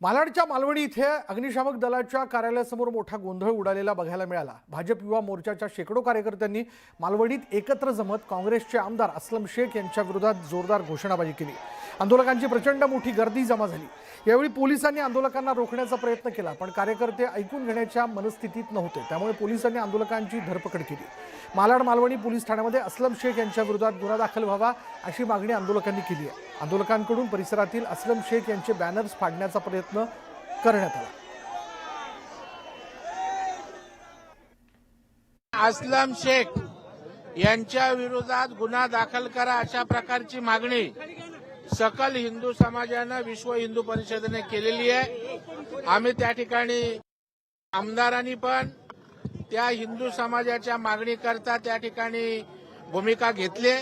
मालाडच्या मालवणी इथे अग्निशामक दलाच्या कार्यालयासमोर मोठा गोंधळ उडालेला बघायला मिळाला. भाजप युवा मोर्चाच्या शेकडो कार्यकर्त्यांनी मालवणीत एकत्र जमत काँग्रेसचे आमदार अस्लम शेख यांच्या विरोधात जोरदार घोषणाबाजी केली. आंदोलकांची प्रचंड मोठी गर्दी जमा झाली. यावेळी पोलिसांनी आंदोलकांना रोखण्याचा प्रयत्न केला पण कार्यकर्ते ऐकून घेण्याच्या मनस्थितीत नव्हते. त्यामुळे पोलिसांनी आंदोलकांची धरपकड केली. मालाड मालवणी पोलीस ठाण्यामध्ये अस्लम शेख यांच्या विरोधात गुन्हा दाखल व्हावा अशी मागणी आंदोलकांनी केली आहे. आंदोलकांकडून परिसरातील अस्लम शेख यांचे बॅनर्स फाडण्याचा प्रयत्न करण्यात आला. असलम शेख यांच्या विरोधात गुन्हा दाखल करा अशा प्रकारची मागणी सकल हिंदू समाजानं विश्व हिंदू परिषदेने केलेली आहे. आम्ही त्या ठिकाणी आमदारांनी पण त्या हिंदू समाजाच्या मागणी करता त्या ठिकाणी भूमिका घेतली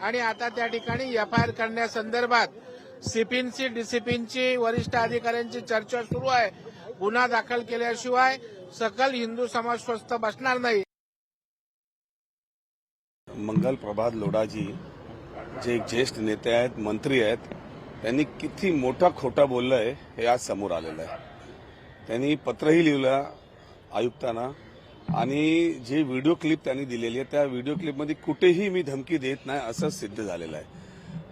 आणि आता त्या ठिकाणी एफ आय आर करण्यासंदर्भात सीपीनची डीसीपींची वरिष्ठ अधिकाऱ्यांची चर्चा सुरू आहे. गुन्हा दाखल केल्याशिवाय सकल हिंदू समाज स्वस्थ बसणार नाही. मंगल प्रभात लोढाजी जे एक ज्येष्ठ नेते आहेत मंत्री आहेत त्यांनी किती मोठा खोटा बोललंय हे आज समोर आलेलं आहे. त्यांनी पत्रही लिहिलं आयुक्तांना आणि जे व्हिडिओ क्लिप त्यांनी दिलेली आहे त्या व्हिडिओ क्लिपमध्ये कुठेही मी धमकी देत नाही असं सिद्ध झालेलं आहे.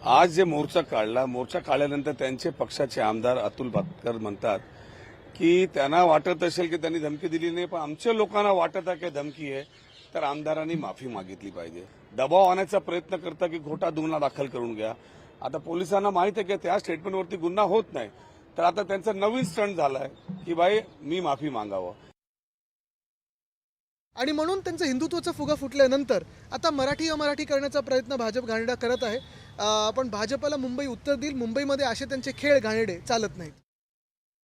आज जे मोर्चा काढला मोर्चा काढल्यानंतर त्यांचे पक्षाचे आमदार अतुल भातकर म्हणतात की त्यांना वाटत असेल की त्यांनी धमकी दिली नाही पण आमच्या लोकांना वाटत आहे की धमकी आहे तर आमदारांनी माफी मागितली पाहिजे. दबाव आणण्याचा प्रयत्न करता की खोटा गुन्हा दाखल करून घ्या. आता पोलिसांना माहीत आहे की त्या स्टेटमेंटवरती गुन्हा होत नाही. तर आता त्यांचा नवीन स्टंट झालाय की बाई मी माफी मागावं. आणि म्हणून त्यांचं हिंदुत्वाचा फुगा फुटल्यानंतर आता मराठी अमराठी करण्याचा प्रयत्न भाजप घाणेरडा करत आहे. पण भाजपला मुंबई उत्तर देईल. मुंबईमध्ये असे त्यांचे खेळ घाणेडे चालत नाहीत.